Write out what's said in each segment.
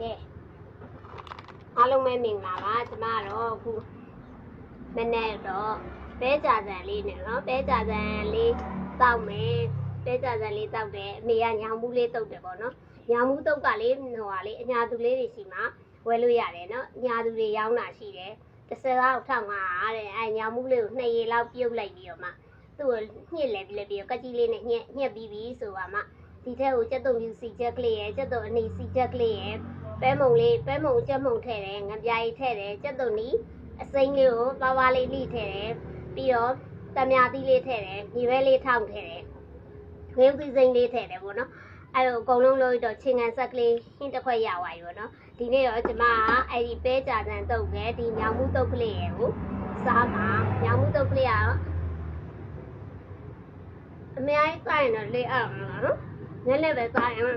ကဲအားလုံးပဲမင်္ဂလာပါကျမတော့အခုမနေ့တော့ပဲကြာစံလေးနဲ့နော်ပဲကြာစံလေးတောက်မယ်ပဲကြာစံလေးတောက်တယ်အမေကညောင်မှုလေးတုတ်တယ်ပေါ့နော်ညောင်မှုတုတ်ကလေးဟိုဟာလေးအညာသူလေးတွေရှိမှဝယ်လို့ရတယ်နော်အညာသူတွေရောင်းတာရှိတယ်တစ်စက်လောက်ထောက်မှာတဲ့အဲညောင်မှုလေးကိုနှစ်ရေလောက်ပြုတ်လိုက်ပြီးတော့မှသူ့ကိုညှစ်လဲပြီးလဲပြီးတော့ကက်ကြီးလေးနဲ့ညှက်ညှက်ပြီးပြီးဆိုပါမှဒီထက်ကိုကြက်တုံပြူစီချက်ကလေးရယ်ကြက်တုံအနီစီချက်ကလေးရယ် ပဲမုံလေးပဲမုံကြက်မုံထည့်တယ်ငပြားကြီးထည့်တယ်ကြက်တုံနီအစိမ်းလေးကိုပါပါလေးလိထည့်တယ်ပြီးတော့တမယာသီးလေးထည့်တယ်ညီပဲလေးထောင်းထည့်တယ်ငွေဥသီးစိမ်းလေးထည့်တယ်ပေါ့နော်အဲ့လိုအကုန်လုံးလို့တော့ချင်းကန်ဆက်ကလေးဟင်းတစ်ခွက်ရသွားပြီပေါ့နော်ဒီနေ့တော့ကျမကအဲ့ဒီပဲကြာတန်တုတ်ပဲဒီညောင်မှုတုတ်ကလေးရယ်ကိုစားမှာညောင်မှုတုတ်ကလေးကတော့အများကြီးစားရင်တော့လေးအောင်နော်နည်းနည်းပဲစားရင်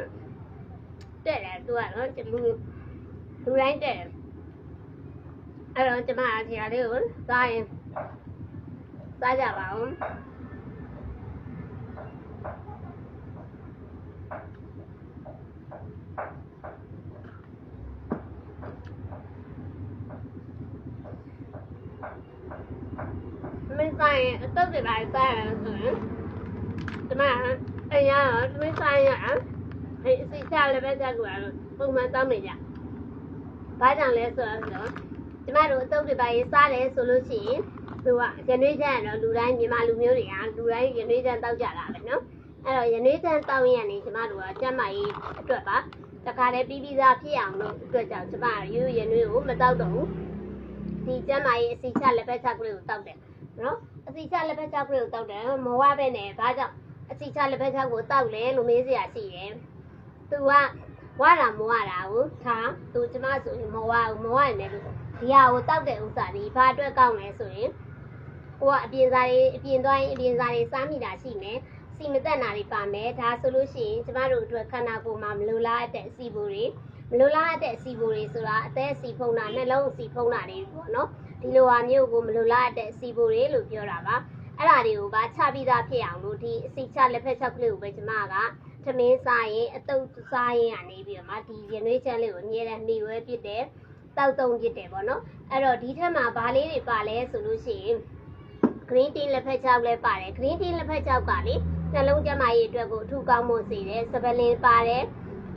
တဲ့တယ်သူကနော်ကျလူလူတိုင်းတဲ့တယ်အဲ့တော့ကျမအထရာလေးကိုစားရင်စားကြပါဦးမင်းစားရင်အတုပ်တွေပါစားရလို့ဆိုရင်ကျမအရင်ကတော့မင်းစားရင် အဲအစီချလည်းပဲကြက်ကွာလို့ပုံမှန်တောင်းနေကြဘာကြောင့်လဲဆိုတော့ကျမတို့အတုပ်တွေပါရေးစားတယ်ဆိုလို့ရှိရင်သူကရနွေးချမ်းတော့လူတိုင်းမြန်မာလူမျိုးတွေကလူတိုင်းရနွေးချမ်းတောက်ကြတာပဲနော်အဲ့တော့ရနွေးချမ်းတောက်ရင်နေကျမတို့ကကျမကြီးအတွက်ပါတခါတည်းပြီးပြီးသားဖြစ်အောင်လို့အတွက်ကြောင့်ကျမရိုးရနွေးကိုမတောက်တော့ဘူးဒီကျမကြီးအစီချလက်ဖက်ချက်ကလေးကိုတောက်တယ်နော်အစီချလက်ဖက်ချက်ကလေးကိုတောက်တယ်မဝပဲနဲ့ဘာကြောင့်အစီချလက်ဖက်ချက်ကိုတောက်လဲလို့မေးစရာရှိတယ် သူကဝါတာမဝတာကိုထားသူကျမဆိုရင်မဝဘူးမဝရင်လည်းဒီဟာကိုတောက်တဲ့ဥစ္စာဒီဘာအတွက်ကောင်းလဲဆိုရင်ကိုကအပြင်စားတွေအပြင်သွားရင်အပြင်စားတွေစားမိတာရှိမယ်စီမသက်နာတွေပါမယ်ဒါဆိုလို့ရှိရင်ကျမတို့အတွက်ခန္ဓာကိုယ်မှာမလိုလားတဲ့အစီအပူတွေမလိုလားတဲ့အစီအပူတွေဆိုတာအသက်အစီဖုံးတာနှလုံးအစီဖုံးတာတွေပေါ့နော်ဒီလိုဟာမျိုးကိုမလိုလားတဲ့အစီအပူတွေလို့ပြောတာပါအဲ့ဒါတွေကိုပါချပြီးသားဖြစ်အောင်လို့ဒီအစီချလက်ဖက်ချက်ကလေးကိုပဲကျမက သမင်းစားရင်အတုပ်စားရင်ကနေပြီးတော့မှဒီရနွေးချမ်းလေးကိုအမြဲတမ်းနှီးဝဲဖြစ်တယ်တောက်တုံဖြစ်တယ်ပေါ့နော်အဲ့တော့ဒီထက်မှာဘာလေးတွေပါလဲဆိုလို့ရှိရင် green tea လက်ဖက်ချောက်လည်းပါတယ် green tea လက်ဖက်ချောက်ကလေနှလုံးကျန်းမာရေးအတွက်ကိုအထူးကောင်းမွန်စေတယ်စပလင်ပါတယ်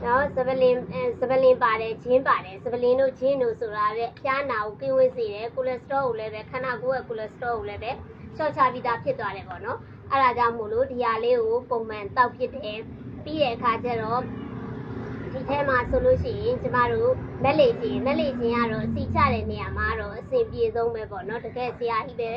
နော်စပလင်အဲစပလင်ပါတယ်ဂျင်းပါတယ်စပလင်တို့ဂျင်းတို့ဆိုတာလေဖျားနာကိုကင်းဝေးစေတယ်ကိုလက်စထရောကိုလည်းပဲခန္ဓာကိုယ်ရဲ့ကိုလက်စထရောကိုလည်းပဲရှော့ချပြီးသားဖြစ်သွားတယ်ပေါ့နော်အဲ့ဒါကြောင့်မို့လို့ဒီဟာလေးကိုပုံမှန်တောက်ဖြစ်တယ် ပြီးတဲ့အခါကျတော့ဒီထဲမှာဆိုလို့ရှိရင်ကျမတို့လက်လေချင်းလက်လေချင်းကတော့အစီချတဲ့နေရာမှာတော့အဆင်ပြေဆုံးပဲပေါ့နော်တကယ်ဆရာကြီးပဲ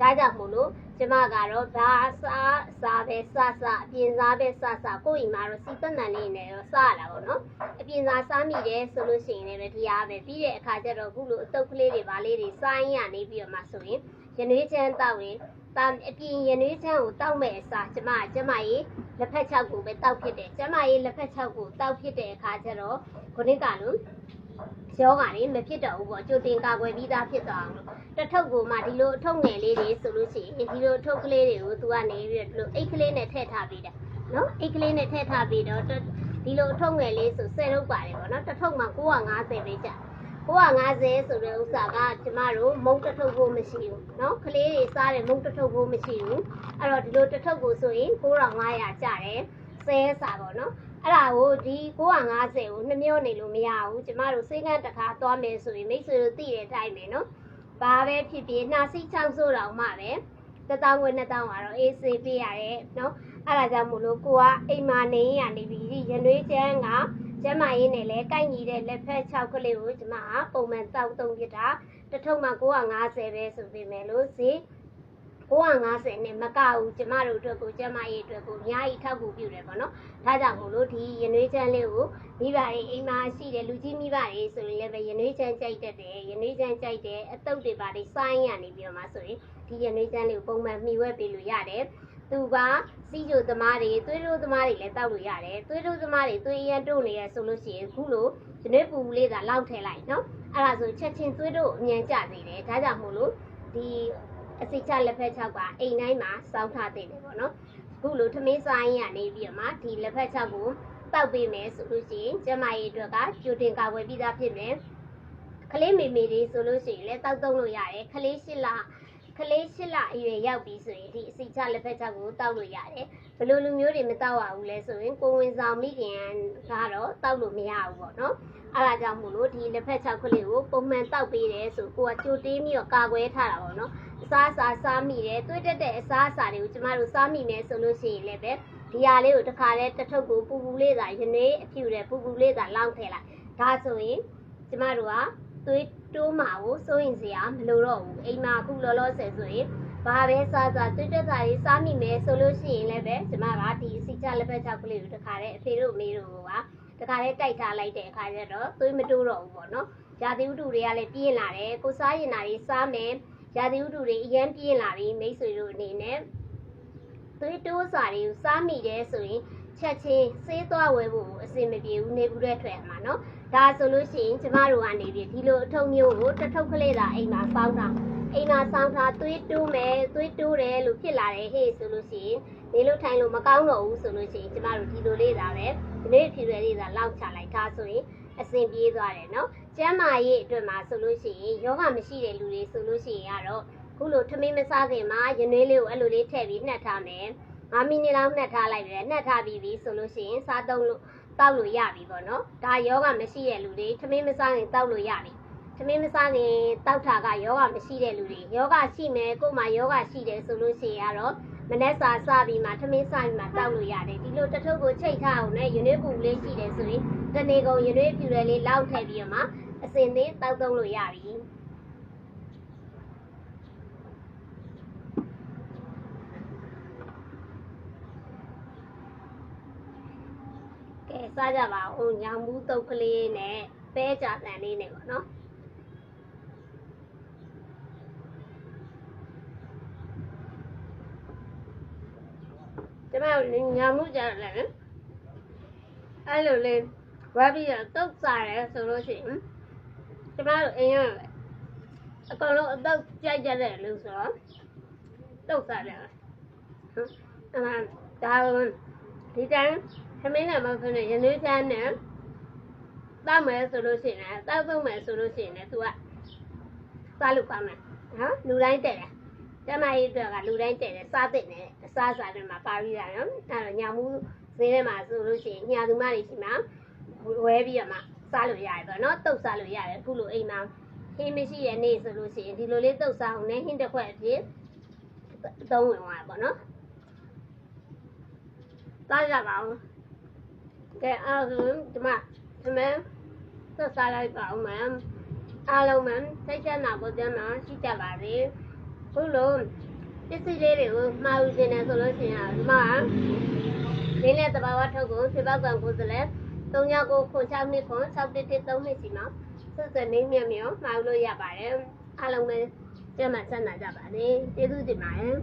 ဒါကြောင့်မို့လို့ကျမကတော့ဘာစားစားပဲစစအပြင်စားပဲစစကိုယ့်အိမ်မှာတော့စီသက်နံလေးနဲ့တော့စားရတာပေါ့နော်အပြင်စားစားမိတယ်ဆိုလို့ရှိရင်လည်းဒီအားပဲပြီးတဲ့အခါကျတော့အခုလိုအတုပ်ကလေးတွေဗာလေးတွေစားရင်ရနေပြီးတော့မှဆိုရင်ရနွေးချမ်းတောက်ရင် တာအပြင်ရနွေးချမ်းကိုတောက်မဲ့အစားကျမကျမကြီးလက်ဖက်ချောက်ကိုပဲတောက်ဖြစ်တယ်ကျမကြီးလက်ဖက်ချောက်ကိုတောက်ဖြစ်တဲ့အခါကျတော့ခုနကလို့ယောဂါတွေမဖြစ်တော့ဘူးပေါ့ကြိုတင်ကာကွယ်ပြီးသားဖြစ်သွားအောင်လို့တစ်ထုပ်ကိုမှဒီလိုအထုပ်ငယ်လေးတွေဆိုလို့ရှိရင်ဒီလိုအထုပ်ကလေးတွေကိုသူကနေပြီးတော့ဒီလိုအိတ်ကလေးနဲ့ထည့်ထားပြီးတယ်နော်အိတ်ကလေးနဲ့ထည့်ထားပြီးတော့ဒီလိုအထုပ်ငယ်လေးဆို10ထုပ်ပါတယ်ပေါ့နော်တစ်ထုပ်မှာ950ပဲကြာ 950ဆိုတဲ့ဥစ္စာကကျမတို့မုံတစ်ထုပ်ကိုမရှိဘူးเนาะကလေးတွေစားတယ်မုံတစ်ထုပ်ကိုမရှိဘူးအဲ့တော့ဒီလိုတစ်ထုပ်ကိုဆိုရင်9500ကျတယ်ဆဲစာပေါ့နော်အဲ့ဒါကိုဒီ950ကိုနှမျောနေလို့မရဘူးကျမတို့စေကန်းတစ်ခါသွားမယ်ဆိုရင်မိတ်ဆွေတို့သိတဲ့အတိုင်းပဲเนาะဘာပဲဖြစ်ဖြစ်နှာစီးချောင်းဆိုးတော့မှပဲတစ်တောင်းခွဲနှစ်တောင်းကတော့အေးစေးပေးရတယ်เนาะအဲ့ဒါကြောင့်မို့လို့ကိုကအိမ်မာနေရနေပြီးရနွေးချမ်းက ကျမရေးနဲ့လဲကိုက်ညီတဲ့လက်ဖက်6ကလေးကိုကျမကပုံမှန်တောက်တုံးပြတာတစ်ထုပ်မှ950ပဲဆိုပေမဲ့လို့ဈေး950နဲ့မကဘူးကျမတို့အတွက်ကိုကျမရေးအတွက်ကိုအများကြီးထောက်ကူပြုတယ်ပေါ့နော်ဒါကြောင့်မို့လို့ဒီရနွေးချမ်းလေးကိုမိဘတွေအိမ်မှာရှိတယ်လူကြီးမိဘတွေဆိုရင်လည်းပဲရနွေးချမ်းကြိုက်တတ်တယ်ရနွေးချမ်းကြိုက်တယ်အတုပ်တွေပါတွေစိုင်းရနေပြီးတော့မှဆိုရင်ဒီရနွေးချမ်းလေးကိုပုံမှန်မှီဝဲပေးလို့ရတယ် သူကစီးကြိုသမားတွေသွေးတိုးသမားတွေလည်းတောက်လို့ရတယ်သွေးတိုးသမားတွေသွေးရမ်းတို့နေရဆိုလို့ရှိရင်ခုလိုဒီနေ့ပူပူလေးသာလောက်ထည့်လိုက်နော်အဲ့ဒါဆိုချက်ချင်းသွေးတို့အမြန်ကျစေတယ်ဒါကြောင့်မို့လို့ဒီအစိချလက်ဖက်ချောက်ကအိမ်တိုင်းမှာစောင်းထားတဲ့တယ်ပေါ့နော်ခုလိုထမင်းဆိုင်ရနေပြီးတော့မှဒီလက်ဖက်ချောက်ကိုတောက်ပေးမယ်ဆိုလို့ရှိရင်ကျမကြီးအတွက်ကကြိုတင်ကာဝယ်ပြီးသားဖြစ်မယ်ကလေးမေမေလေးဆိုလို့ရှိရင်လည်းတောက်သုံးလို့ရတယ်ကလေးရှစ်လ ကလေးရှစ်လအရွယ်ရောက်ပြီဆိုရင်ဒီအစီချလက်ဖက်ချက်ကိုတောက်လို့ရတယ်ဘယ်လိုလူမျိုးတွေမတောက်ရဘူးလဲဆိုရင်ကိုဝင်ဆောင်မိခင်ကတော့တောက်လို့မရဘူးပေါ့နော်အဲ့ဒါကြောင့်မို့လို့ဒီလက်ဖက်ချက်ကလေးကိုပုံမှန်တောက်ပေးတယ်ဆိုကိုကကြိုတင်းပြီးတော့ကာကွယ်ထားတာပေါ့နော်အစားအစာစားမိတယ်တွေးတက်တဲ့အစားအစာတွေကိုကျမတို့စားမိမယ်ဆိုလို့ရှိရင်လည်းပဲဒီဟာလေးကိုတစ်ခါလဲတစ်ထုပ်ကိုပူပူလေးသာရနေအဖြူတယ်ပူပူလေးသာလောင်းထည့်လိုက်ဒါဆိုရင်ကျမတို့က သွေးတိုးမှာကိုစိုးရင်စရာမလိုတော့ဘူးအိမ်မှာအခုလောလောဆယ်ဆိုရင်ဘာပဲစားစားသွေးတက်စာရေးစားမိမယ်ဆိုလို့ရှိရင်လည်းပဲကျမကဒီအစီချလက်ဖက်ချောက်ကလေးကိုတစ်ခါလဲအဖေတို့အမေတို့ကတခါလေးတိုက်ထားလိုက်တဲ့အခါကျတော့သွေးမတိုးတော့ဘူးပေါ့နော်။ရာသီဥတုတွေကလည်းပြင်းလာတယ်။ကိုစားရင်တာတွေစားမယ်။ရာသီဥတုတွေအရင်ပြင်းလာပြီမိတ်ဆွေတို့အနေနဲ့သွေးတိုးစာတွေကိုစားမိတယ်ဆိုရင် ချက်ချင်းစေးသွားဝဲဖို့အဆင်မပြေဘူးနေဘူးတဲ့ထွက်မှာနော်။ဒါဆိုလို့ရှိရင်ကျမတို့ကနေပြီးဒီလိုအထုံမျိုးကိုတစ်ထုပ်ကလေးသာအိမ်မှာစောင်းတာအိမ်မှာစောင်းထားသွေးတိုးမယ်သွေးတိုးတယ်လို့ဖြစ်လာတယ်ဟေ့ဆိုလို့ရှိရင်နေလို့ထိုင်လို့မကောင်းတော့ဘူးဆိုလို့ရှိရင်ကျမတို့ဒီလိုလေးသာပဲဒီနေ့ဖြူရလေးသာလောက်ချလိုက်တာဆိုရင်အဆင်ပြေသွားတယ်နော်ကျမ်းမာရေးအတွက်မှာဆိုလို့ရှိရင်ယောဂမရှိတဲ့လူတွေဆိုလို့ရှိရင်ကတော့ခုလိုထမင်းမစားခင်မှာရနွေးလေးကိုအဲ့လိုလေးထည့်ပြီးနှက်ထားမယ် 5မိနစ်လောက်နှက်ထားလိုက်တယ်နှက်ထားပြီးပြီဆိုလို့ရှိရင်စားသုံးလို့တောက်လို့ရပြီပေါ့နော်ဒါယောဂမရှိတဲ့လူတွေထမင်းမစားခင်တောက်လို့ရပြီသမင်းမစားခင်တောက်တာကယောဂမရှိတဲ့လူတွေယောဂရှိမယ်ကို့မှာယောဂရှိတယ်ဆိုလို့ရှိရင်ကတော့မနေ့စာစပြီးမှသမင်းစပြီးမှတောက်လို့ရတယ်ဒီလိုတစ်ထုပ်ကိုချိတ်ထားအောင်နဲ့ယူနစ်ပူလေးရှိတယ်ဆိုရင်တနေကုန်ယူနစ်ဖြူရယ်လေးလောက်ထည့်ပြီးတော့မှအစင်သေးတောက်သုံးလို့ရပြီကဲ စားကြပါဦးညောင်မှုတုတ်ကလေးနဲ့ပဲကြတန်လေးနဲ့ပေါ့နော်ကျမတို့ညောင်မှုကြတယ်လေအဲ့လိုလေးဝါပြီးတော့တုတ်စားတယ်ဆိုလို့ရှိရင်ကျမတို့အိမ်ရအကောင်လုံးအတော့ကြိုက်ကြတယ်လို့ဆိုတော့တုတ်စားတယ်ဟုတ်အမှန်ဒါဒီတိုင်း သမင်းနဲ့မဖနဲ့ရနေချမ်းနဲ့တောက်မယ်ဆိုလို့ရှိရင်တောက်သုံးမယ်ဆိုလို့ရှိရင်လည်း तू ကစားလို့ကောင်းတယ်နော်လူတိုင်းတဲ့တယ်ကျမကြီးအတွက်ကလူတိုင်းတဲ့တယ်စားတဲ့တယ်အစားစားတွေမှာပါပြီးတာနော်အဲ့တော့ညာမှုဈေးထဲမှာဆိုလို့ရှိရင်ညာသူမတွေရှိမှာဝဲပြီးတော့မှစားလို့ရတယ်ပေါ့နော်တုတ်စားလို့ရတယ်အခုလိုအိမ်မှာဟင်းမရှိတဲ့နေ့ဆိုလို့ရှိရင်ဒီလိုလေးတုတ်စားအောင်နဲ့ဟင်းတစ်ခွက်အဖြစ်သုံးဝင်သွားပါပေါ့နော်စားကြပါဦး ကဲအားလုံးဒီမှာဒီမှာသက်စားလိုက်ပါဦးမယ်အားလုံးပဲစိတ်ချနာကိုကျမ်းမှာရှိကြပါစေခုလိုပစ္စည်းလေးတွေကိုမှာယူနေတယ်ဆိုလို့ရှိရင်ဒီမှာရင်းနဲ့တဘာဝထုတ်ကိုစေပောက်ကံကိုယ်စလဲ3ယောက်ကိုခွန်6နှစ်ခွန်6တစ်တစ်3နှစ်စီမှာဆက်စနေမြမြမှာယူလို့ရပါတယ်အားလုံးပဲကျမ်းမှာဆက်နာကြပါစေကျေးဇူးတင်ပါတယ်